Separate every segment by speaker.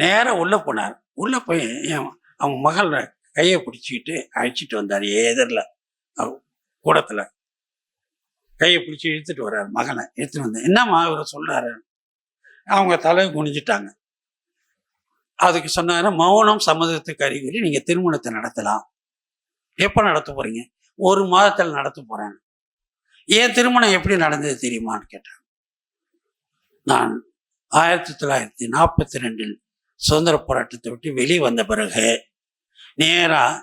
Speaker 1: நேராக உள்ளே போனார். உள்ளே போய் என் அவங்க மகள் கையை பிடிச்சிக்கிட்டு அழைச்சிட்டு வந்தார். எதிரில் கூடத்தில். கையை பிடிச்சி இழுத்துட்டு வர்றாரு மகனை. எடுத்துட்டு வந்தேன் என்னம்மா இவர் சொல்றாரு? அவங்க தலையை குனிஞ்சிட்டாங்க. அதுக்கு சொன்னாரு மௌனம் சம்மதத்துக்கு அறிகுறி நீங்க திருமணத்தை நடத்தலாம். எப்போ நடத்த போறீங்க? ஒரு மாதத்தில் நடத்த போறேன் ஏன் திருமணம் எப்படி நடந்தது தெரியுமான்னு கேட்டாங்க. நான் ஆயிரத்தி தொள்ளாயிரத்தி நாற்பத்தி ரெண்டில் சுதந்திர போராட்டத்தை விட்டு வெளியே வந்த பிறகு நேராக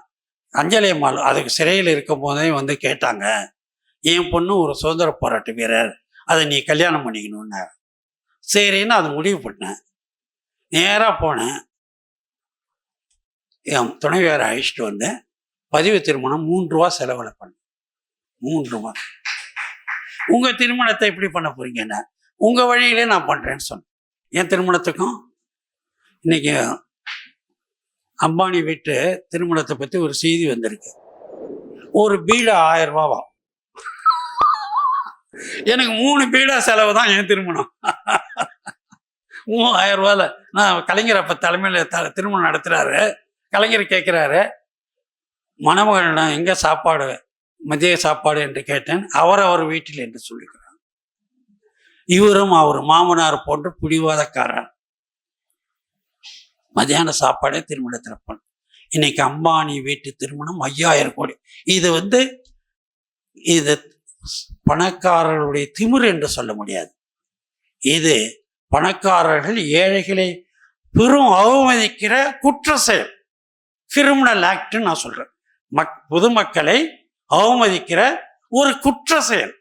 Speaker 1: அஞ்சலி அம்மாள் அதுக்கு சிறையில் இருக்கும் போதே வந்து கேட்டாங்க என் பொண்ணு ஒரு சுதந்திர போராட்ட வீரர் அதை நீ கல்யாணம் பண்ணிக்கணும்னா சரின்னு அது முடிவு பண்ணேன். நேராக போனேன். என் துணைவியாரை அழைச்சிட்டு வந்தேன் பதிவு திருமணம் மூன்று ரூபா செலவில் பண்ணேன். மூன்று ரூபா. உங்கள் திருமணத்தை எப்படி பண்ண போறீங்கன்னா உங்கள் வழியிலே நான் பண்ணுறேன்னு சொன்னேன். என் திருமணத்துக்கும் இன்னைக்கு அம்பானி வீட்டு திருமணத்தை பற்றி ஒரு செய்தி வந்திருக்கு. ஒரு பீடா ஆயிரம் ரூபாவா? எனக்கு மூணு பீடா செலவு தான் என் திருமணம். மூவாயிரம் ரூபாயில் நான் கலைஞர் அப்போ தலைமையில் த திருமணம் நடத்துகிறாரு கலைஞர் கேட்குறாரு மணமகளிடம் எங்கே சாப்பாடு மதிய சாப்பாடு? என்று கேட்டேன். அவர் அவர் வீட்டில் என்று சொல்லிக்கிறார். இவரும் அவர் மாமனார் போன்று பிடிவாதக்காரர். மத்தியான சாப்பாடே திருமணத்தில் பண்ண இன்னைக்கு அம்பானி வீட்டு திருமணம் ஐயாயிரம் கோடி. இது வந்து இது பணக்காரர்களுடைய திமிர் என்று சொல்ல முடியாது. இது பணக்காரர்கள் ஏழைகளை பெரும் அவமதிக்கிற குற்ற செயல். கிரிமினல் ஆக்ட்னு நான் சொல்றேன். மக் பொதுமக்களை அவமதிக்கிற ஒரு குற்ற செயல்.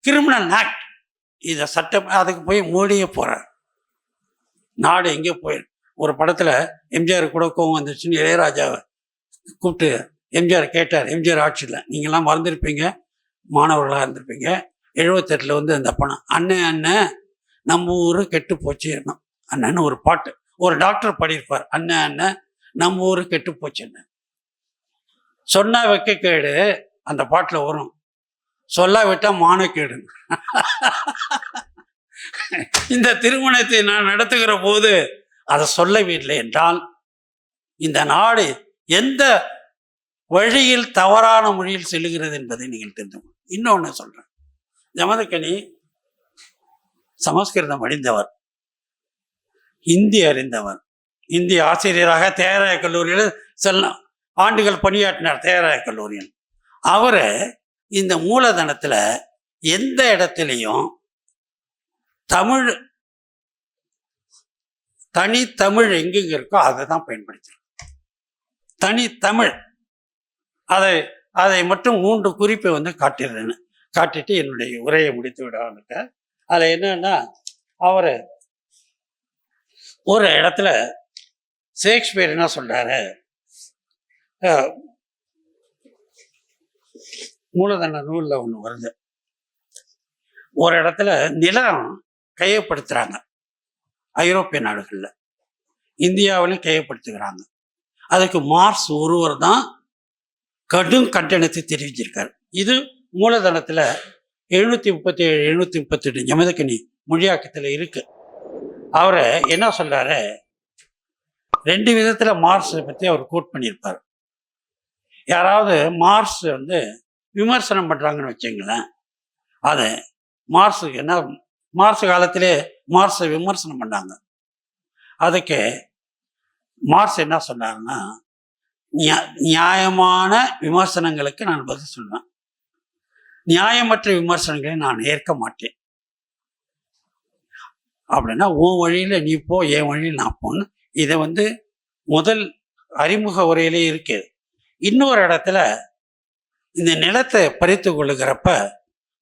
Speaker 1: கிரிமினல் ஆக்ட் இதை சட்டம் அதுக்கு போய் மூடியே போகிறார் நாடு எங்கே போயிரு ஒரு படத்தில் எம்ஜிஆர் கூட கோவம் வந்துச்சுன்னு இளையராஜாவை கூப்பிட்டு எம்ஜிஆர் கேட்டார் எம்ஜிஆர் ஆட்சியில் நீங்கள்லாம் மறந்துருப்பீங்க மாணவர்களாக இருந்திருப்பீங்க. எழுபத்தெட்டில் வந்து அந்த பணம். அண்ணன் அண்ணன் நம்ம ஊர் கெட்டு போச்சு. அண்ணன்னு ஒரு பாட்டு ஒரு டாக்டர் பாடியிருப்பார். அண்ணன் அண்ணன் நம்ம ஊர் கெட்டு போச்சுன்னு. சொன்னா வைக்க கேடு. அந்த பாட்டில் வரும். சொல்லா விட்டால் மானக்கேடு இந்த திருமணத்தை நான் நடத்துகிற போது அதை சொல்லவில்லை என்றால் இந்த நாடு எந்த வழியில் தவறான மொழியில் செல்கிறது என்பதை நீங்கள் தெரிந்து இன்னொன்று இன்னொன்னு சொல்றேன். ஜமதக்கனி சமஸ்கிருதம் அழிந்தவர் இந்தி அறிந்தவர் இந்தி ஆசிரியராக தேராய கல்லூரியில் செல்ல ஆண்டுகள் பணியாற்றினார் தேராய கல்லூரியில். அவரை இந்த மூலதனத்தில் எந்த இடத்துலையும் தமிழ் தனித்தமிழ் எங்கெங்க இருக்கோ அதை தான் பயன்படுத்திடும் தனித்தமிழ் அதை அதை மட்டும் மூன்று குறிப்பை வந்து காட்டிடுறேன்னு. காட்டிட்டு என்னுடைய உரையை முடித்து விடாமக்க அதில் என்னன்னா அவர் ஒரு இடத்துல ஷேக்ஸ்பியர் என்ன சொல்றாரு? மூலதன நூலில் ஒன்று வருது. ஒரு இடத்துல நிலம் கையப்படுத்துறாங்க. ஐரோப்பிய நாடுகளில். இந்தியாவிலும் கையப்படுத்துகிறாங்க அதுக்கு மார்ஸ் ஒருவர் தான் கடும் கண்டனத்தை தெரிவிச்சிருக்கார். இது மூலதனத்தில் எழுநூற்றி முப்பத்தி ஏழு எழுநூற்றி முப்பத்தெட்டு ஜமதக்கனி மொழியாக்கத்தில் இருக்கு. அவரை என்ன சொல்கிறாரு ரெண்டு விதத்தில் மார்ஸை பற்றி அவர் கோட் பண்ணியிருப்பார். யாராவது மார்ஸ் வந்து விமர்சனம் பண்ணுறாங்கன்னு வச்சுங்களேன் அது மார்ஸுக்கு என்ன மார்ஸ் காலத்திலே மார்ஸை விமர்சனம் பண்ணாங்க. அதுக்கு மார்ஸ் என்ன சொன்னாருன்னா நியா- நியாயமான விமர்சனங்களுக்கு நான் பதில் சொல்வேன். நியாயமற்ற விமர்சனங்களை நான் ஏற்க மாட்டேன். அப்படின்னா உன் வழியில நீ போ என் வழியில் நான் போன்னு. இதை வந்து முதல் அறிமுக உரையிலே இருக்கு. இன்னொரு இடத்துல இந்த நிலத்தை பறித்து கொள்ளுகிறப்ப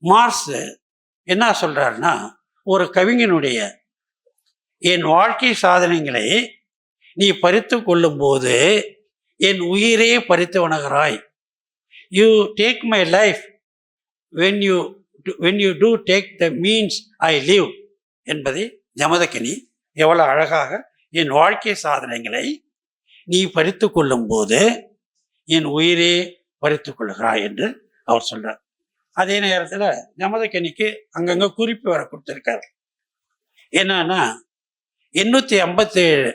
Speaker 1: மார்ஸ் என்ன சொல்றாருன்னா ஒரு கவிஞனுடைய என் வாழ்க்கை சாதனைகளை நீ பறித்து கொள்ளும்போது என் உயிரே பறித்து வணங்குறாய் you take my life when you when you do take the means I live என்பதை ஜமதக்கினி எவ்வளோ அழகாக என் வாழ்க்கை சாதனைகளை நீ பறித்து கொள்ளும்போது என் உயிரே பறித்து கொள்கிறாய் என்று அவர் சொல்கிறார் அதே நேரத்தில் ஜமதக்கனிக்கு அங்கங்கே குறிப்பு வர கொடுத்துருக்காரு. என்னன்னா எண்ணூற்றி ஐம்பத்தேழு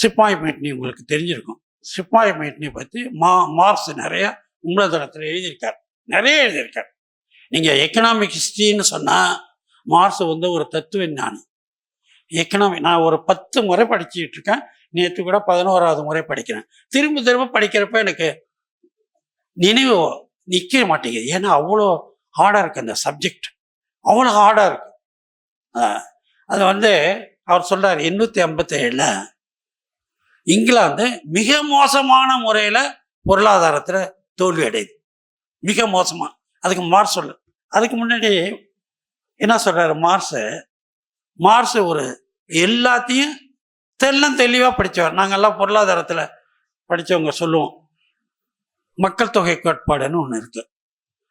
Speaker 1: சிப்பாய் மேட்னி உங்களுக்கு தெரிஞ்சிருக்கும். சிப்பாய் மேட்னி பற்றி மா மார்க்ஸ் நிறையா மூலதனத்தில் எழுதியிருக்கார். நிறைய எழுதியிருக்கார். நீங்கள் எக்கனாமிக் ஹிஸ்ட்ரின்னு சொன்னால் மார்க்ஸ் வந்து ஒரு தத்துவ ஞானி எக்கனாமி நான் ஒரு பத்து முறை படிச்சுட்டு இருக்கேன். நேற்று கூட பதினோராவது முறை படிக்கிறேன். திரும்ப திரும்ப படிக்கிறப்ப எனக்கு நினைவு நிற்க மாட்டேங்குது. ஏன்னா அவ்வளோ ஹார்டாக இருக்குது அந்த சப்ஜெக்ட் அவ்வளோ ஹார்டாக இருக்கு. அது வந்து அவர் சொல்கிறார் எண்ணூற்றி ஐம்பத்தேழில் இங்கிலாந்து மிக மோசமான முறையில் பொருளாதாரத்தில் தோல்வி அடையுது மிக மோசமாக அதுக்கு மார்ஸ் சொல்லு. அதுக்கு முன்னாடி என்ன சொல்கிறார் மார்ஸு மார்ஸ் ஒரு எல்லாத்தையும் தெல்லம் தெளிவாக படித்தவர் நாங்கள்லாம் பொருளாதாரத்தில் படித்தவங்க சொல்லுவோம். மக்கள் தொகை கோட்பாடுன்னு ஒன்று இருக்கு.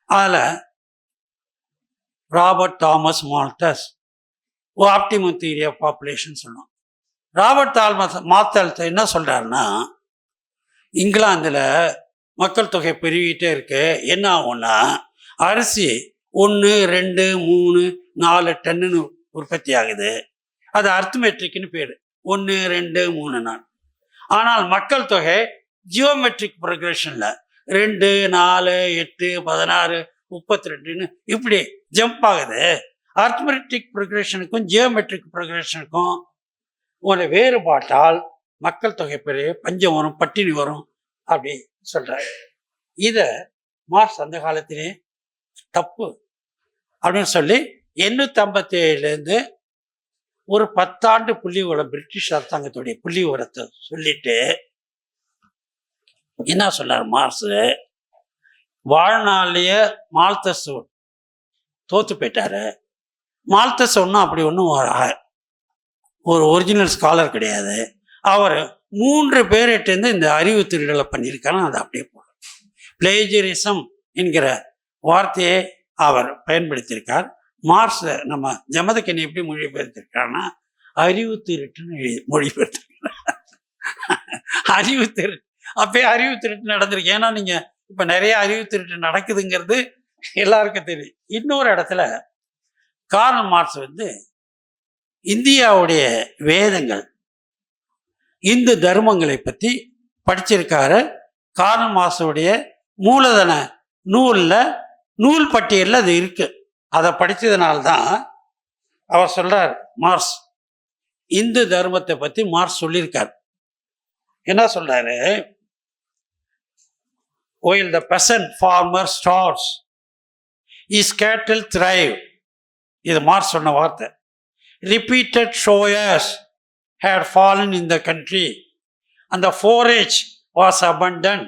Speaker 1: அதில் Robert Thomas Malthus optimum theory of population சொல்லுவோம் ராபர்ட் தாமஸ் மாத்தல்த்த என்ன சொல்கிறாருன்னா இங்கிலாந்தில் மக்கள் தொகை பெருகிட்டே இருக்கு. என்ன ஆகும்னா அரிசி ஒன்று ரெண்டு மூணு நாலு டன்னுன்னு உற்பத்தி ஆகுது. அது அர்த்தமெட்ரிக்னு பேர். ஒன்று ரெண்டு மூணு நாள் ஆனால் மக்கள் தொகை ஜியோமெட்ரிக் ப்ரொக்ரெஷனில் ரெண்டு நாலு எட்டு பதினாறு முப்பத்தி ரெண்டுன்னு இப்படி ஜம்ப் ஆகுது. அர்த்மெட்டிக் ப்ரொக்ரேஷனுக்கும் ஜியோமெட்ரிக் ப்ரொக்ரேஷனுக்கும் ஒரு வேறுபாட்டால் மக்கள் தொகை பெரிய பஞ்சம் வரும் பட்டினி வரும் அப்படி சொல்கிறார் இதை மார்க்ஸ் அந்த காலத்திலே தப்பு அப்படின்னு சொல்லி எண்ணூற்றி ஐம்பத்தி ஏழுலேருந்து ஒரு பத்தாண்டு புள்ளி விவரம் பிரிட்டிஷ் அரசாங்கத்துடைய புள்ளி விவரத்தை சொல்லிட்டு என்ன சொன்னார் மார்க்ஸ். வாழ்நாளையே மால்தஸ் தோத்து போயிட்டாரு. மால்தஸ் ஒன்றும் அப்படி ஒன்றும் ஒரு ஒரிஜினல் ஸ்காலர் கிடையாது. அவர் மூன்று பேர்கிட்டேருந்து இந்த அறிவு திருடலை பண்ணியிருக்காரு அதை அப்படியே போடுறோம் பிளேஜரிசம் என்கிற வார்த்தையை அவர் பயன்படுத்தியிருக்கார். மார்ஸ் நம்ம ஜமதக்கன் எப்படி மொழிபெயர்த்திருக்காருன்னா அறிவு திருட்டுன்னு எழுதி அறிவு திருட்டு. அப்பயே அறிவு திருட்டு நடந்திருக்கு. ஏன்னா நீங்க இப்ப நிறைய அறிவு திருட்டு நடக்குதுங்கிறது எல்லாருக்கும் தெரியும். இன்னொரு இடத்துல கார்ல் மார்க்ஸ் வந்து இந்தியாவுடைய வேதங்கள் இந்து தர்மங்களை பற்றி படிச்சிருக்காரு. கார்ல் மார்க்ஸுடைய மூலதன நூலில் நூல் பட்டியலில் அது இருக்கு. அதை படித்ததுனால்தான் அவர் சொல்றார் மார்ஸ் இந்து தர்மத்தை பற்றி மார்க்ஸ் சொல்லியிருக்கார். என்ன சொல்றாரு? While the peasant farmer starves his cattle thrive இது மார்க்ஸ் சொன்ன வார்த்தை repeated showers had fallen in the country and the forage was abundant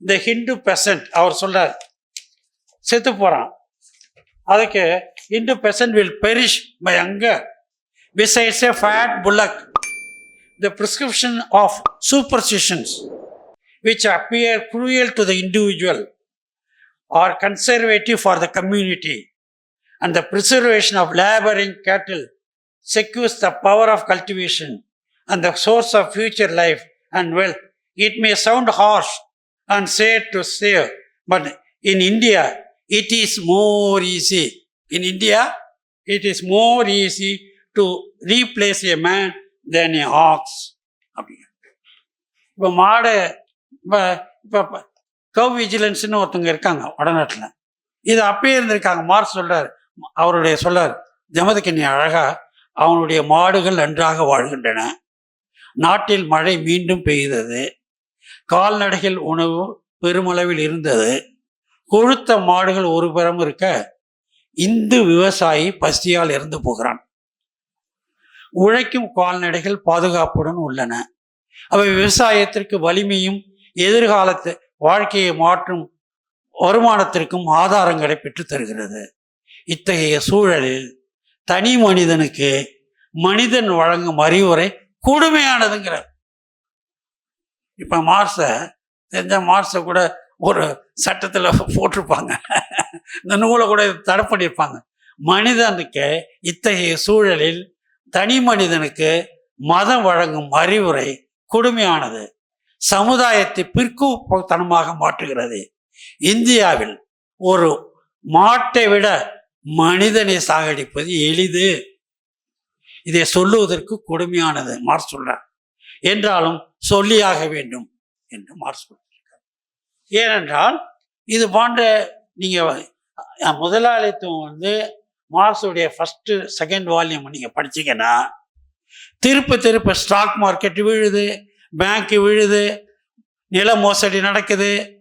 Speaker 1: the hindu peasant அவர் சொல்றார் செத்து போறான் அதுக்கு hindu peasant will perish by hunger besides a fat bullock the prescription of superstitions which appear cruel to the individual are conservative for the community and the preservation of laboring cattle secures the power of cultivation and the source of future life and wealth. It may sound harsh and sad to say, but in India, it is more easy. In India, it is more easy to replace a man than a ox. அப்படிங்க இப்போ மாடு இப்போ இப்போ கவ் விஜிலன்ஸ்னு ஒருத்தவங்க இருக்காங்க வடநாட்டில். இது அப்பயே இருந்திருக்காங்க. மார்க் சொல்றாரு. அவருடைய சொல்றார் ஜமதக்கண்ணி அழகா அவனுடைய மாடுகள் நன்றாக வாழ்கின்றன. நாட்டில் மழை மீண்டும் பெய்தது. கால்நடைகள் உணவு பெருமளவில் இருந்தது. கொழுத்த மாடுகள் ஒரு புறம் இருக்க இந்து விவசாயி பசியால் இறந்து போகிறான். உழைக்கும் கால்நடைகள் பாதுகாப்புடன் உள்ளன. அவை விவசாயத்திற்கு வலிமையும் எதிர்காலத்து வாழ்க்கையை மாற்றும் வருமானத்திற்கும் ஆதாரங்களை பெற்று தருகிறது. இத்தகைய சூழலில் தனி மனிதனுக்கு மனிதன் வழங்கும் அறிவுரை கொடுமையானதுங்கிறார். இப்ப மார்ஸ தெரிஞ்ச மார்ஸை கூட ஒரு சட்டத்தில் போட்டிருப்பாங்க. இந்த நூலை கூட தடை பண்ணியிருப்பாங்க. மனிதனுக்கு இத்தகைய சூழலில் தனி மனிதனுக்கு மதம் வழங்கும் அறிவுரை கொடுமையானது. சமுதாயத்தை பிற்குத்தனமாக மாற்றுகிறது. இந்தியாவில் ஒரு மாட்டை விட மனிதனை சாகடிப்பது எளிது. இதை சொல்லுவதற்கு கொடுமையானது மார்க் சொல்றார். என்றாலும் சொல்லியாக வேண்டும் என்று மார்க்ஸ் சொல்லியிருக்கார் ஏனென்றால் இது போன்ற நீங்க முதலாளித்துவம் வந்து மார்க்ஸுடைய ஃபர்ஸ்ட் செகண்ட் வால்யூம் நீங்க படிச்சீங்கன்னா திருப்ப திருப்ப ஸ்டாக் மார்க்கெட் விழுது. பேங்க்கு விழுது நில மோசடி நடக்குது.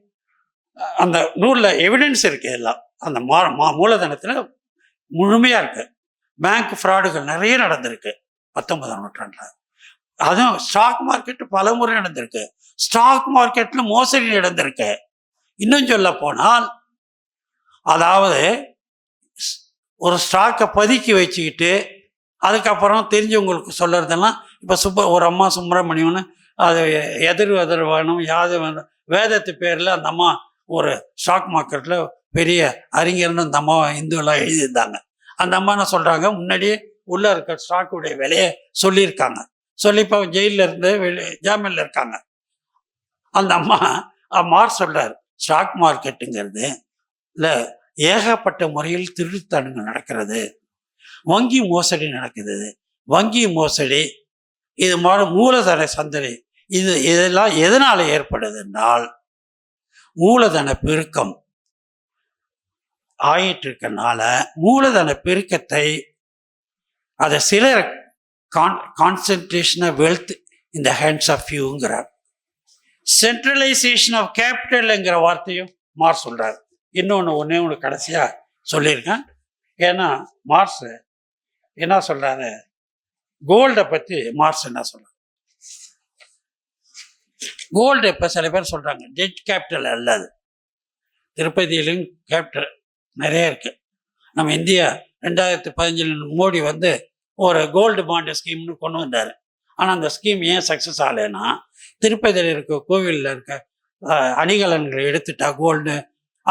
Speaker 1: அந்த நூலில் எவிடன்ஸ் இருக்குது எல்லாம். அந்த மா மா- மூலதனத்தில் முழுமையாக இருக்குது பேங்க் ஃப்ராடுகள் நிறைய நடந்திருக்கு பத்தொன்பதாம் நூற்றாண்டில். அதுவும் ஸ்டாக் மார்க்கெட் பல முறை நடந்திருக்கு. ஸ்டாக் மார்க்கெட்டில் மோசடி நடந்திருக்கு. இன்னும் சொல்ல போனால் அதாவது ஒரு ஸ்டாக்கை பதுக்கி வச்சுக்கிட்டு அதுக்கப்புறம் தெரிஞ்சவங்களுக்கு சொல்கிறதெல்லாம் இப்போ சுப்ப ஒரு அம்மா சுப்பிரமணியம்னு அது எதிர் எதிர் வேணும் யாது வேணும் வேதத்து பேரில் அந்த அம்மா ஒரு ஸ்டாக் மார்க்கெட்டில் பெரிய அறிஞர்னு அந்த அம்மா இந்துவெல்லாம் எழுதியிருந்தாங்க. அந்த அம்மா என்ன சொல்கிறாங்க முன்னாடியே உள்ளே இருக்க ஸ்டாக்குடைய விலையை சொல்லியிருக்காங்க. சொல்லி இப்போ ஜெயிலில் இருந்து ஜாமீனில் இருக்காங்க. அந்த அம்மா மார் சொல்கிறார் ஸ்டாக் மார்க்கெட்டுங்கிறது இல்லை ஏகப்பட்ட முறையில் திருட்டுத்தனங்கள் நடக்கிறது. வங்கி மோசடி நடக்குது. வங்கி மோசடி இது மாதிரி மூலதன சந்தடி இது இதெல்லாம் எதனால் ஏற்படுதுன்னால் மூலதன பெருக்கம். ஆயிட்டு இருக்கனால மூலதன பெருக்கத்தை அதை சிலர் கான் கான்சன்ட்ரேஷன் ஆஃப் வெல்த் இந்த ஹேண்ட்ஸ் ஆஃப் ஃபியூங்கிறார் சென்ட்ரலைசேஷன் ஆஃப் கேபிட்டல்ங்கிற வார்த்தையும் மார்ஸ் சொல்கிறார் இன்னொன்று ஒன்றே ஒன்று கடைசியாக சொல்லியிருக்கேன். ஏன்னா மார்ஸ் என்ன சொல்கிறாரு கோல்டை பற்றி மார்ஸ் என்ன சொல்கிறார் கோல்டு இப்போ சில பேர் சொல்கிறாங்க டெட் கேபிட்டல் அல்லது. திருப்பதியிலும் கேபிட்டல் நிறைய இருக்குது நம்ம இந்தியா ரெண்டாயிரத்தி பதினஞ்சில் மோடி வந்து ஒரு கோல்டு பாண்டு ஸ்கீம்னு கொண்டு வந்தார். ஆனால் அந்த ஸ்கீம் ஏன் சக்ஸஸ் ஆகலைன்னா திருப்பதியில் இருக்க கோவிலில் இருக்க அணிகலன்களை எடுத்துட்டா கோல்டு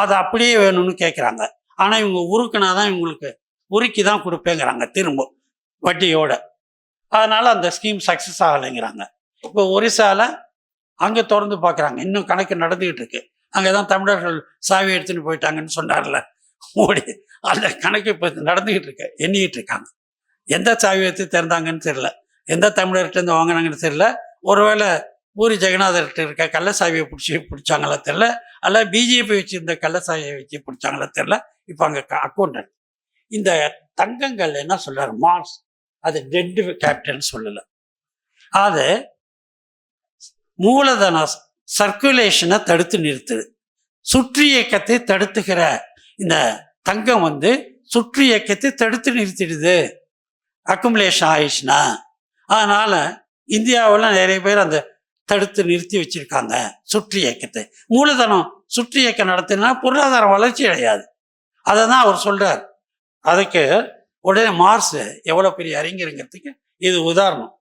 Speaker 1: அது அப்படியே வேணும்னு கேட்குறாங்க ஆனால் இவங்க உருக்குனா தான் இவங்களுக்கு உருக்கி தான் கொடுப்பேங்கிறாங்க திரும்ப வட்டியோட. அதனால் அந்த ஸ்கீம் சக்ஸஸ் ஆகலைங்கிறாங்க. இப்போ ஒரிசாவில் அங்கே திறந்து பார்க்குறாங்க இன்னும் கணக்கு நடந்துகிட்டு இருக்கு. அங்கே தான் தமிழர்கள் சாவி எடுத்துன்னு போயிட்டாங்கன்னு சொன்னார்ல. மோடி அந்த கணக்கு இப்போ நடந்துகிட்டு இருக்கு. எண்ணிக்கிட்டு இருக்காங்க. எந்த சாவி எடுத்து திறந்தாங்கன்னு தெரியல. எந்த தமிழர்கிட்ட இருந்து வாங்கினாங்கன்னு தெரியல. ஒருவேளை பூரி ஜெகநாதர்கிட்ட இருக்க கள்ள சாவியை பிடிச்சி பிடிச்சாங்களா தெரில அல்ல பிஜேபி வச்சுருந்த கள்ள சாவியை வச்சு பிடிச்சாங்களா தெரில இப்போ அங்கே அக்கௌண்டன்ட் இந்த தங்கங்கள் என்ன சொல்கிறார் மார்ஸ் அது டெட் கேபிட்டல்னு சொல்லலை. அது மூலதன சர்க்குலேஷனை தடுத்து நிறுத்துது. சுற்றி இயக்கத்தை தடுத்துகிற இந்த தங்கம் வந்து சுற்று இயக்கத்தை தடுத்து நிறுத்திடுது. அக்குமுலேஷன் ஆயிடுச்சுன்னா அதனால் இந்தியாவில் நிறைய பேர் அந்த தடுத்து நிறுத்தி வச்சுருக்காங்க சுற்றி இயக்கத்தை. மூலதனம் சுற்று இயக்கம் நடத்தினா பொருளாதார வளர்ச்சி அடையாது. அதை தான் அவர் சொல்கிறார் அதுக்கு உடனே மார்ஸ் எவ்வளோ பெரிய அறிஞருங்கிறதுக்கு இது உதாரணம்.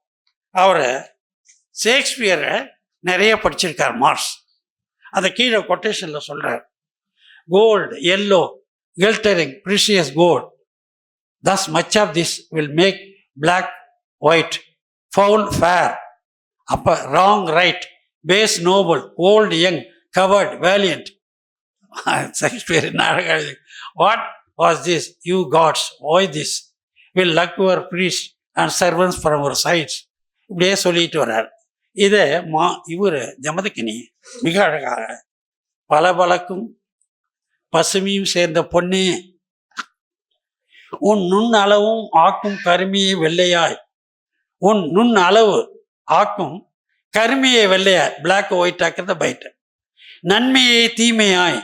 Speaker 1: அவர் ஷேக்ஸ்பியரை நிறைய படிச்சிருக்கார் மார்ஸ் அதை கீழே கொட்டேஷனில் சொல்கிறார் gold yellow glittering precious gold thus much of this will make black white foul fair அப்போ wrong right base noble old young coward valiant என்ன what was this you gods why this will lug your priests and servants from ஒரு sides இப்படியே சொல்லிட்டு வர்றார் இதை மா இவர் ஜமதக்கினி மிக அழகாக பளபளக்கும் பசுமையும் சேர்ந்த பொண்ணே. உன் நுண் அளவும் ஆக்கும் கருமையை வெள்ளையாய். உன் நுண் அளவு ஆக்கும் கருமையை வெள்ளையாய். பிளாக் ஒயிட் ஆக்கிறத பைட் நன்மையை தீமையாய்.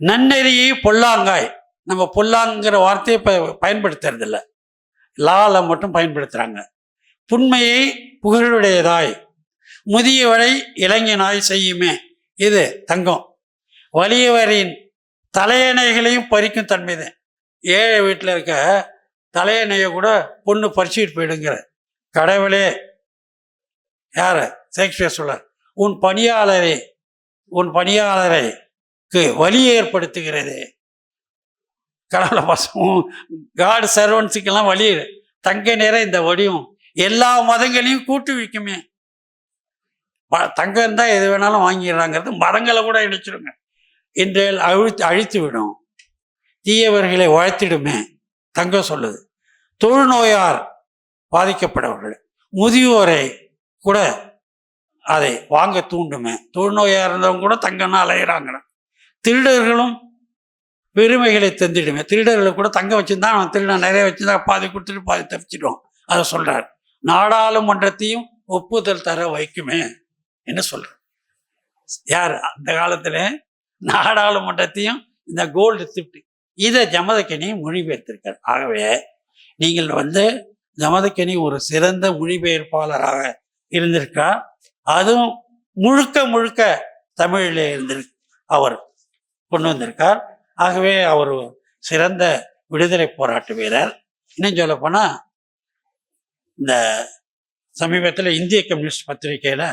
Speaker 1: நன்னெறியை பொல்லாங்காய். நம்ம பொல்லாங்கிற வார்த்தையை இப்போ பயன்படுத்துறதில்ல. லாலை லால மட்டும் பயன்படுத்துகிறாங்க புண்மையை புகழுடையதாய் முதியவரை இளைஞனாய் செய்யுமே. இது தங்கம். வலியவரின் தலையணைகளையும் பறிக்கும் தன்மைதான். ஏழை வீட்டில் இருக்க தலையணையை கூட பொண்ணு பறிச்சுட்டு போயிடுங்கிற. கடவுளே யார? ஷேக்ஸ்பியர் சொல்ல உன் பணியாளரை உன் பணியாளரைக்கு வலி ஏற்படுத்துகிறது. கடவுளை பசங்க காடு சர்வன்ஸுக்கெல்லாம் வழி தங்க நேரம் இந்த வடியும் எல்லா மதங்களையும் கூட்டு வைக்குமே. தங்கம் இருந்தால் எது வேணாலும் வாங்கிடுறாங்கிறது மரங்களை கூட இணைச்சிருங்க. இன்றைய அழித்து அழித்து விடும் தீயவர்களை வாழ்த்திடுமே தங்கம் சொல்லுது. தொழுநோயார் பாதிக்கப்படவர்கள் முதியோரை கூட அதை வாங்க தூண்டுமே. தொழுநோயாக இருந்தவங்க கூட தங்கம்னா அலையிறாங்க திருடர்களும் பெருமைகளை தந்திடுமே. திருடர்களை கூட தங்க வச்சுருந்தா அவன் திருடன் நிறைய வச்சுருந்தா பாதி கொடுத்துட்டு பாதி தப்பிச்சிடுவான். அதை சொல்கிறார் நாடாளுமன்றத்தையும் ஒப்புதல் தர வைக்குமே என்ன சொல்றார். யார்? அந்த காலத்துல நாடாளுமன்றத்தையும் இந்த கோல்டு திப்ட் இதை ஜமதக்கனி மொழிபெயர்த்திருக்கார். ஆகவே நீங்கள் வந்து ஜமதக்கனி ஒரு சிறந்த மொழிபெயர்ப்பாளராக இருந்திருக்கா? அதுவும் முழுக்க முழுக்க தமிழில் இருந்திரு அவர் கொண்டு வந்திருக்கார். ஆகவே அவர் சிறந்த விடுதலை போராட்ட வீரர். இன்னும் சொல்ல போனால் இந்த சமீபத்தில் இந்திய கம்யூனிஸ்ட் பத்திரிகையில்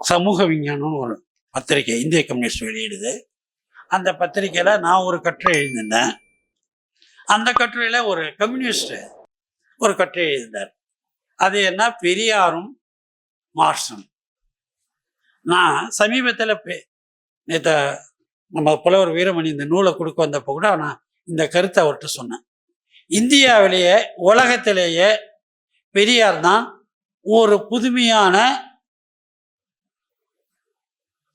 Speaker 1: சமூக விஞ்ஞானம்னு ஒரு பத்திரிகை இந்திய கம்யூனிஸ்ட் வெளியிடுது. அந்த பத்திரிக்கையில் நான் ஒரு கட்டுரை எழுதியிருந்தேன் அந்த கட்டுரையில் ஒரு கம்யூனிஸ்ட் ஒரு கட்டுரை எழுதினார். அது என்ன? பெரியாரும் மார்க்சும். நான் சமீபத்தில் நேற்று நம்ம புலவர் வீரமணி இந்த நூலை கொடுக்க வந்தப்போ கூட நான் இந்த கருத்தை அவர்கிட்ட சொன்னேன். இந்தியாவிலேயே உலகத்திலேயே பெரியார் தான் ஒரு புதுமையான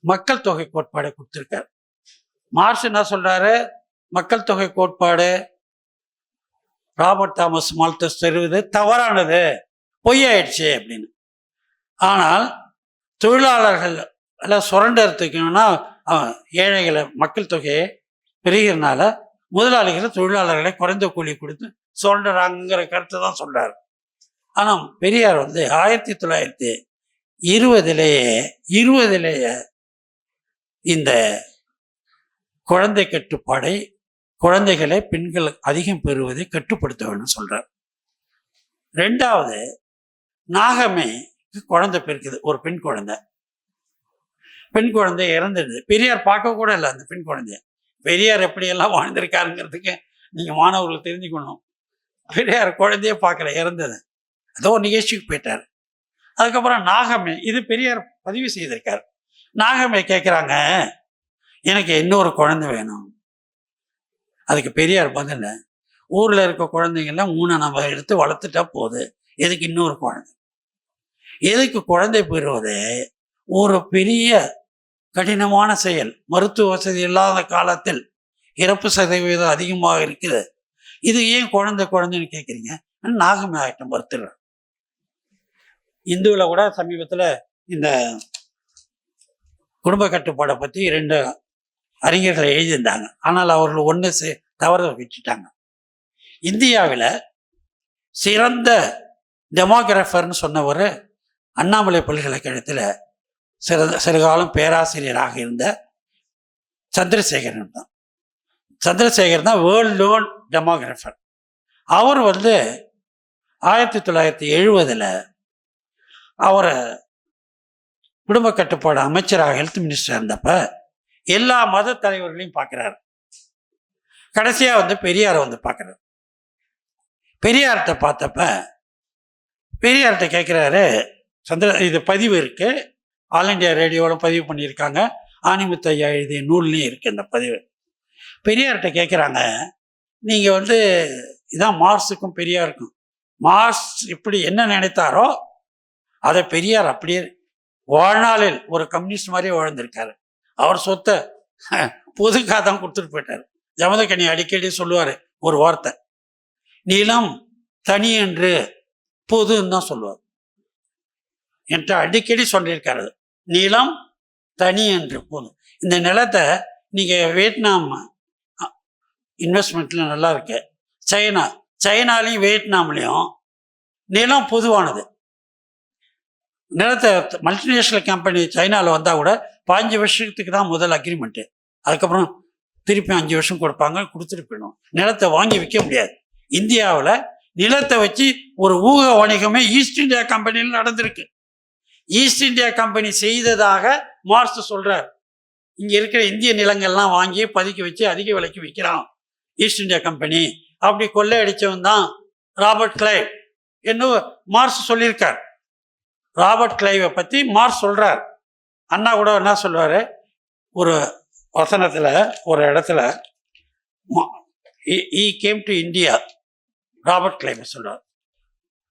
Speaker 1: மக்கள் தொகை கோட்பாடை கொடுத்துருக்கார். மார்க்ஸ் என்ன சொல்றாரு? மக்கள் தொகை கோட்பாடு ராபர்ட் தாமஸ் மால்டஸ் தெரிவது தவறானது பொய்யாயிடுச்சு அப்படின்னு. ஆனால் தொழிலாளர்கள் எல்லாம் சுரண்டறதுக்குன்னா அவன் ஏழைகளை மக்கள் தொகையை பெருகிறனால முதலாளிகள் தொழிலாளர்களை குறைந்த கூலி கொடுத்து சொல்றாங்கிற கருத்தை தான் சொல்றாரு. ஆனால் பெரியார் வந்து ஆயிரத்தி தொள்ளாயிரத்தி இருபதுலேயே இருபதுலேயே இந்த குழந்தை கட்டுப்பாடை குழந்தைகளை பெண்கள் அதிகம் பெறுவதை கட்டுப்படுத்த வேண்டும் சொல்றார். ரெண்டாவது நாகமே குழந்தை பிறக்குது ஒரு பெண் குழந்தை. பெண் குழந்தை இறந்துடுது. பெரியார் பார்க்க கூட இல்லை அந்த பெண் குழந்தைய. பெரியார் எப்படியெல்லாம் வாழ்ந்திருக்காருங்கிறதுக்கு நீங்கள் மாணவர்கள் தெரிஞ்சுக்கணும். பெரியார் குழந்தையே பார்க்கல இறந்தது. அதோ நிகழ்ச்சிக்கு போயிட்டார். அதுக்கப்புறம் நாகமே இது பெரியார் பதிவு செய்திருக்கார். நாகமே கேட்குறாங்க எனக்கு இன்னொரு குழந்தை வேணும். அதுக்கு பெரியார் பதில் ஊரில் இருக்க குழந்தைங்கள்லாம் மூணை நம்ம எடுத்து வளர்த்துட்டா போகுது எதுக்கு இன்னொரு குழந்தை? எதுக்கு குழந்தை பெறுவது? ஒரு பெரிய கடினமான செயல். மருத்துவ வசதி இல்லாத காலத்தில் இறப்பு சதவீதம் அதிகமாக இருக்குது. இது ஏன் குழந்தை குழந்தைன்னு கேட்குறீங்க நாகமே ஆகிட்ட மருத்துவர் இந்துவில் கூட சமீபத்தில் இந்த குடும்ப கட்டுப்பாடை பற்றி ரெண்டு அறிஞர்கள் எழுதியிருந்தாங்க. ஆனால் அவர்கள் ஒன்று தவற வச்சுட்டாங்க. இந்தியாவில் சிறந்த டெமோகிராஃபர்னு சொன்னவர் அண்ணாமலை பல்கலைக்கழகத்தில் சில சிறுகாலம் பேராசிரியராக இருந்த சந்திரசேகரன் தான் சந்திரசேகர் தான் வேர்ல்டு லோன் டெமோகிராஃபர் அவர் வந்து ஆயிரத்தி தொள்ளாயிரத்தி எழுபதில் அவரை குடும்ப கட்டுப்பாடு அமைச்சராக ஹெல்த் மினிஸ்டர் இருந்தப்ப எல்லா மத தலைவர்களையும் பார்க்குறாரு. கடைசியாக வந்து பெரியாரை வந்து பார்க்குறாரு. பெரியார்கிட்ட பார்த்தப்ப பெரியார்கிட்ட கேட்குறாரு சந்திர இது பதிவு இருக்குது ஆல் இண்டியா ரேடியோவில் பதிவு பண்ணியிருக்காங்க. ஆணிமுத்தையா எழுதிய நூல்லையும் இருக்கு இந்த பதிவு. பெரியார்கிட்ட கேட்குறாங்க நீங்கள் வந்து இதான் மார்ஸுக்கும் பெரியாருக்கும். மார்ஸ் இப்படி என்ன நினைத்தாரோ அதை பெரியார் அப்படியே வாழ்நாளில் ஒரு கம்யூனிஸ்ட் மாதிரியே வாழ்ந்திருக்காரு. அவர் சொத்தை பொதுக்காக தான் கொடுத்துட்டு போயிட்டார். ஜமதக்கனி அடிக்கடி சொல்லுவார் ஒரு வார்த்தை. நீளம் தனி என்று பொதுன்னு தான் சொல்லுவார். என்கிட்ட அடிக்கடி சொல்லியிருக்காரு. நிலம் தனி என்று போதும் இந்த நிலத்தை நீங்கள் வியட்நாம் இன்வெஸ்ட்மெண்ட்டில் நல்லா இருக்கு. சைனா சைனாலையும் வியட்நாம்லேயும் நிலம் பொதுவானது. நிலத்தை மல்டிநேஷனல் கம்பெனி சைனாவில் வந்தால் கூட பாஞ்சு வருஷத்துக்கு தான் முதல் அக்ரிமெண்ட்டு அதுக்கப்புறம் திருப்பி அஞ்சு வருஷம் கொடுப்பாங்க கொடுத்துட்டு போயிடும். நிலத்தை வாங்கி விற்க முடியாது. இந்தியாவில் நிலத்தை வச்சு ஒரு ஊக வணிகமே ஈஸ்ட் இந்தியா கம்பெனியில் நடந்திருக்கு. ஈஸ்ட் இந்தியா கம்பெனி செய்ததாக மார்ஸ் சொல்றார். இங்க இருக்கிற இந்திய நிலங்கள்லாம் வாங்கி பதுக்கி வச்சு அதிக விலைக்கு விற்கிறான் ஈஸ்ட் இந்தியா கம்பெனி அப்படி கொள்ளையடிச்சவன் தான் ராபர்ட் கிளைவ் என்ன மார்ஸ் சொல்லியிருக்கார். ராபர்ட் கிளைவை பத்தி மார்ஸ் சொல்றார். அண்ணா கூட என்ன சொல்லுவாரு ஒரு வசனத்துல ஒரு இடத்துல he came to India Robert Clive சொல்றார்.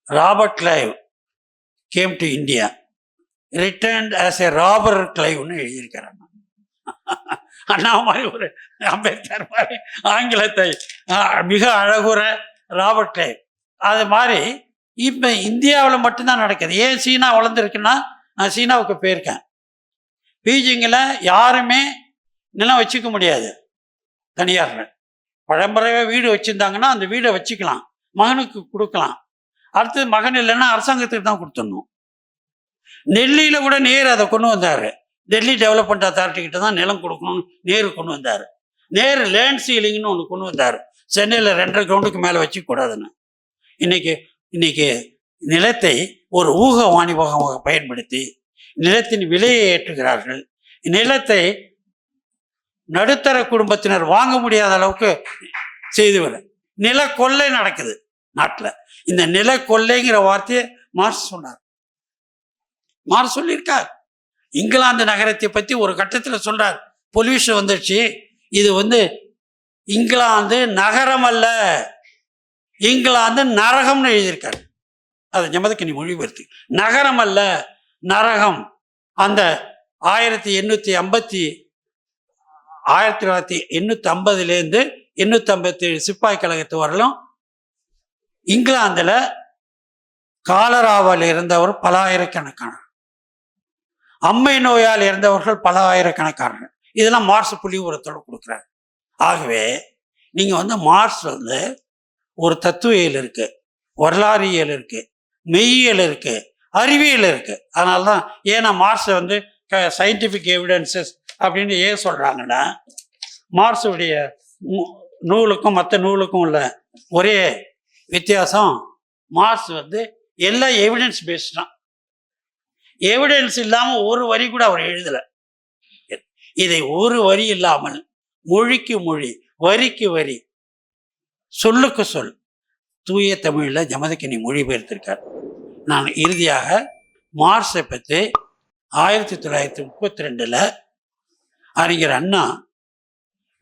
Speaker 1: Robert Clive came to India returned as a robber கிளைவ்னு எழுதியிருக்காரு அண்ணா. மாதிரி ஒரு அம்பேத்கர் மாதிரி ஆங்கிலத்தை மிக அழகுற ராபர்ட் கிளைவ் அது மாதிரி இப்போ இந்தியாவில் மட்டும்தான் நடக்குது. ஏன் சீனா வளர்ந்துருக்குன்னா நான் சீனாவுக்கு போயிருக்கேன். பீஜிங்கில் யாருமே நிலம் வச்சுக்க முடியாது. தனியார்கள் பழம்பறையாக வீடு வச்சுருந்தாங்கன்னா அந்த வீடை வச்சுக்கலாம். மகனுக்கு கொடுக்கலாம். அடுத்தது மகன் இல்லைன்னா அரசாங்கத்துக்கு தான் கொடுத்துடணும். டெல்லியில் கூட நேரு அதை கொண்டு வந்தார். டெல்லி டெவலப்மெண்ட் அத்தாரிட்டி கிட்ட தான் நிலம் கொடுக்கணும்னு நேரு கொண்டு வந்தார். நேரு லேண்ட் சீலிங்னு ஒன்று கொண்டு வந்தார். சென்னையில் ரெண்டரை கிரவுண்டுக்கு மேலே வச்சுக்க கூடாதுன்னு. இன்னைக்கு இன்னைக்கு நிலத்தை ஒரு ஊக வாணிபகமாக பயன்படுத்தி நிலத்தின் விலையை ஏற்றுகிறார்கள். நிலத்தை நடுத்தர குடும்பத்தினர் வாங்க முடியாத அளவுக்கு செய்து வர நில கொள்ளை நடக்குது நாட்டில். இந்த நில கொள்ளைங்கிற வார்த்தையை மார்ஸ் சொன்னார். மாற சொல்லியிருக்கார். இங்கிலாந்து நகரத்தை பற்றி ஒரு கட்டத்தில் சொல்கிறார் பொல்யூஷன் வந்துடுச்சு இது வந்து இங்கிலாந்து நகரம் அல்ல. இங்கிலாந்து நரகம்னு எழுதியிருக்காரு. அதை ஜமதக்கு நீ மொழிபெயர்த்து நகரம் அல்ல நரகம். அந்த ஆயிரத்தி எண்ணூற்றி ஐம்பத்தி ஆயிரத்தி தொள்ளாயிரத்தி எண்ணூற்றி ஐம்பதுலேருந்து எண்ணூற்றி ஐம்பத்தி ஏழு சிப்பாய் கழகத்து வரலும் இங்கிலாந்தில் காலராவில் இருந்தவர் பல ஆயிரக்கணக்கான அம்மை நோயால் இறந்தவர்கள் பல ஆயிரக்கணக்கானர்கள். இதெல்லாம் மார்ஸ் புள்ளி உரத்தோடு கொடுக்குறாரு. ஆகவே நீங்கள் வந்து மார்ஸ் வந்து ஒரு தத்துவியல் இருக்கு வரலாறியல் இருக்கு மெய்யியல் இருக்கு அறிவியல் இருக்கு. அதனால தான் ஏன்னா மார்ஸை வந்து சயின்டிஃபிக் எவிடன்சஸ் அப்படின்னு ஏன் சொல்கிறாங்கன்னா மார்ஸுடைய நூ- நூலுக்கும் மற்ற நூலுக்கும் உள்ள ஒரே வித்தியாசம் மார்ஸ் வந்து எல்லாம் எவிடன்ஸ் பேஸ்ட் தான். எவிடன்ஸ் இல்லாமல் ஒரு வரி கூட அவர் எழுதலை. இதை ஒரு வரி இல்லாமல் மொழிக்கு மொழி வரிக்கு வரி சொல்லுக்கு சொல் தூய தமிழில் ஜமதக்கினி மொழிபெயர்த்திருக்கார். நான் இறுதியாக மார்ஸை பற்றி ஆயிரத்தி தொள்ளாயிரத்தி முப்பத்தி ரெண்டில் அறிஞர் அண்ணா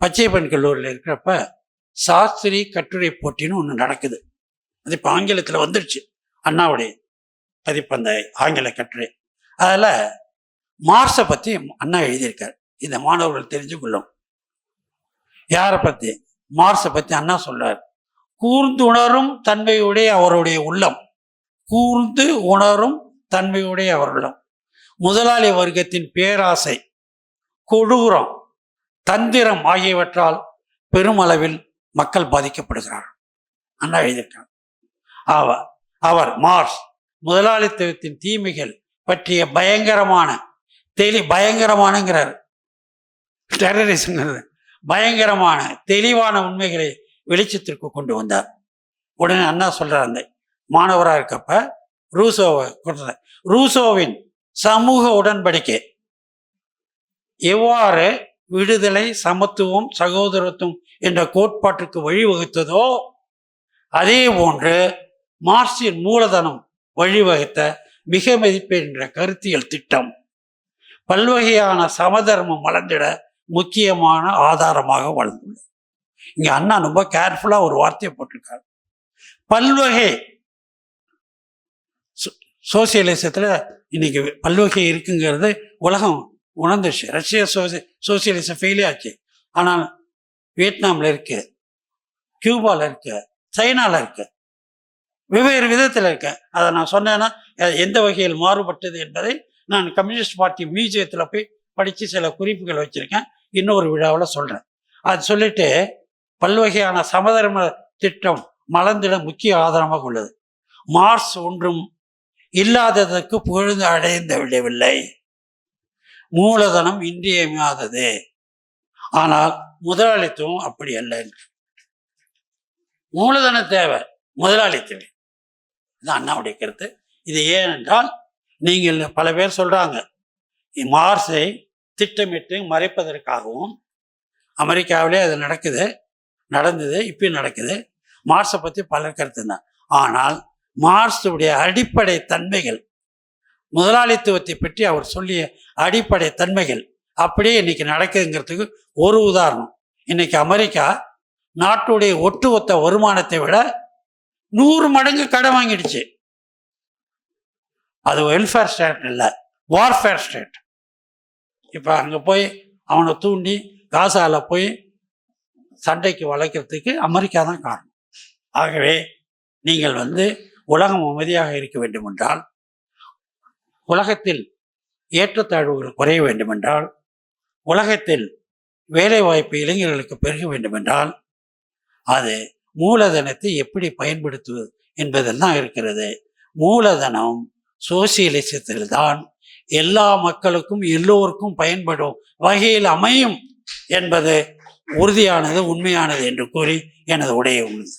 Speaker 1: பச்சைப்பன் கல்லூரியில் இருக்கிறப்ப சாஸ்திரி கட்டுரை போட்டின்னு ஒன்று நடக்குது. அது இப்போ ஆங்கிலத்தில் வந்துடுச்சு அண்ணாவுடைய பதிப்பு அந்த ஆங்கில கட்டுரை. அதில் மார்ஸை பற்றி அண்ணா எழுதியிருக்கார். இந்த மாணவர்கள் தெரிஞ்சு கொள்ளும் யாரை பற்றி மார்ஸை பற்றி அண்ணா சொல்றார். கூர்ந்து உணரும் தன்மையுடைய அவருடைய உள்ளம். கூர்ந்து உணரும் தன்மையுடைய அவர் உள்ளம். முதலாளி வர்க்கத்தின் பேராசை கொடூரம் தந்திரம் ஆகியவற்றால் பெருமளவில் மக்கள் பாதிக்கப்படுகிறார். அண்ணா எழுதியிருக்கார். அவர் அவர் மார்ஸ் முதலாளித்துவத்தின் தீமைகள் பற்றிய பயங்கரமான தெளி பயங்கரமானங்கிறார். டெரரிசம்ங்கிறது பயங்கரமான தெளிவான உண்மைகளை வெளிச்சத்திற்கு கொண்டு வந்தார். உடனே அண்ணா சொல்றாங்க மாணவராக இருக்கப்ப ரூசோவை கொடுத்த ரூசோவின் சமூக உடன்படிக்கை. எவ்வாறு விடுதலை சமத்துவம் சகோதரத்துவம் என்ற கோட்பாட்டுக்கு வழிவகுத்ததோ அதே போன்று மார்க்சின் மூலதனம் வழிவகுத்த மிக மதிப்பெண் என்ற கருத்தியல் திட்டம் பல்வகையான சமதர்மம் வளர்ந்திட முக்கியமான ஆதாரமாக வளர்ந்துள்ளது. இங்கே அண்ணா ரொம்ப கேர்ஃபுல்லாக ஒரு வார்த்தையை போட்டிருக்காரு. பல்வகை சோ- இன்னைக்கு பல்வகை இருக்குங்கிறது உலகம் உணர்ந்துச்சு. ரஷ்ய சோசி சோசியலிசம் ஃபெயிலே ஆச்சு. ஆனால் வியட்நாமில் இருக்கு கியூபாவில் இருக்கு சைனாவில் இருக்குது வெவ்வேறு விதத்தில் இருக்கேன் அதை நான் சொன்னேன்னா எந்த வகையில் மாறுபட்டது என்பதை நான் கம்யூனிஸ்ட் பார்ட்டி மியூசியத்தில் போய் படித்து சில குறிப்புகள் வச்சுருக்கேன். இன்னொரு விழாவில் சொல்கிறேன் அது சொல்லிட்டு பல்வகையான சமதர்ம திட்டம் மலர்ந்திட முக்கிய ஆதாரமாக உள்ளது. மார்ஸ் ஒன்றும் இல்லாததற்கு புகழ்ந்து அடைந்து விடவில்லை. மூலதனம் இன்றியமையாதது. ஆனால் முதலாளித்துவம் அப்படி அல்ல. மூலதனம் தேவை முதலாளித்துவம். இது அண்ணாவுடைய கருத்து. இது ஏனென்றால் நீங்கள் பல பேர் சொல்கிறாங்க மார்ஸை திட்டமிட்டு மறைப்பதற்காகவும் அமெரிக்காவிலே அது நடக்குது நடந்தது இப்பயும் நடக்குது. மார்ஸை பற்றி பலர் கருத்து தான் ஆனால் மார்ஸுடைய அடிப்படை தன்மைகள் முதலாளித்துவத்தை பற்றி அவர் சொல்லிய அடிப்படை தன்மைகள் அப்படியே இன்னைக்கு நடக்குதுங்கிறதுக்கு ஒரு உதாரணம். இன்னைக்கு அமெரிக்கா நாட்டுடைய ஒட்டுமொத்த வருமானத்தை விட நூறு மடங்கு கடன் வாங்கிடுச்சு. அது வெல்ஃபேர் ஸ்டேட் இல்லை வார்ஃபேர் ஸ்டேட் இப்போ அங்கே போய் அவனை தூண்டி காசால போய் சண்டைக்கு வளைக்கிறதுக்கு அமெரிக்கா தான் காரணம். ஆகவே நீங்கள் வந்து உலகம் அமைதியாக இருக்க வேண்டுமென்றால் உலகத்தில் ஏற்றத்தாழ்வுகள் குறைய வேண்டுமென்றால் உலகத்தில் வேலை வாய்ப்பு இளைஞர்களுக்கு பெருக வேண்டுமென்றால் அது மூலதனத்தை எப்படி பயன்படுத்துவது என்பதில் தான் இருக்கிறது. மூலதனம் சோசியலிசத்தில் தான் எல்லா மக்களுக்கும் எல்லோருக்கும் பயன்படும் வகையில் அமையும் என்பது உறுதியானது உண்மையானது என்று கூறி எனது உடைய உள்ளது